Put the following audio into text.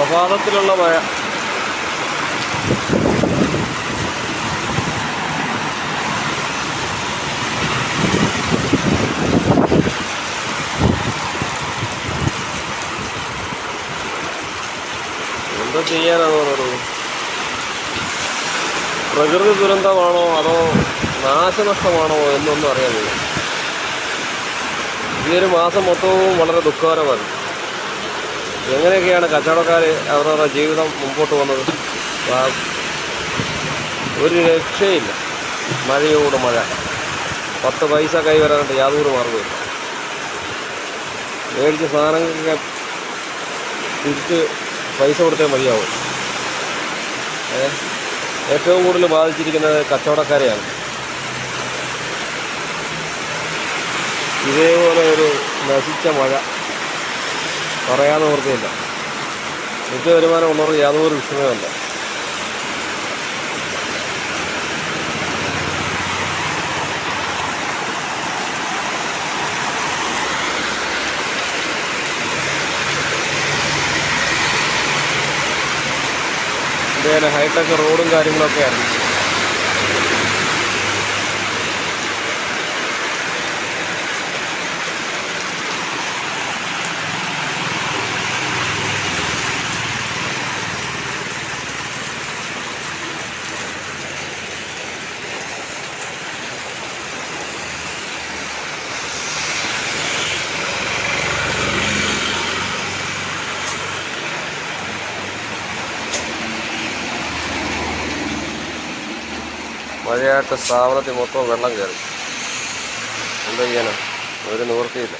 പ്രഭാതത്തിലുള്ള മഴ എന്താ ചെയ്യാനാണോ പറയുന്നത് പ്രകൃതി ദുരന്തമാണോ അതോ നാശനഷ്ടമാണോ എന്നൊന്നും അറിയാനില്ല ഈ ഒരു മാസം മൊത്തവും വളരെ ദുഃഖകരമാണ് എങ്ങനെയൊക്കെയാണ് കച്ചവടക്കാർ അവരുടെ ജീവിതം മുമ്പോട്ട് വന്നത്? ഒരു രക്ഷയില്ല. മഴയോട് മഴ. പത്ത് പൈസ കൈ വരാനായിട്ട് യാതൊരു മാർഗമില്ല മേടിച്ച സാധനങ്ങളൊക്കെ തിരിച്ച് പൈസ കൊടുത്തേ മതിയാവും? ഏറ്റവും കൂടുതൽ ബാധിച്ചിരിക്കുന്നത് കച്ചവടക്കാരെയാണ്. ഇതേപോലെ ഒരു നശിച്ച മഴ. പറയാതെ ഓർമ്മയില്ല. നിത്യ വരുമാനം ഉള്ളവർ യാതൊരു വിഷയമല്ല ഹൈടെക് റോഡും കാര്യങ്ങളൊക്കെയാണ് മഴയായിട്ട് സ്ഥാപനത്തിൽ മൊത്തം വെള്ളം കയറി. എന്താ ചെയ്യാനാ ഒരു നിവൃത്തിയില്ല.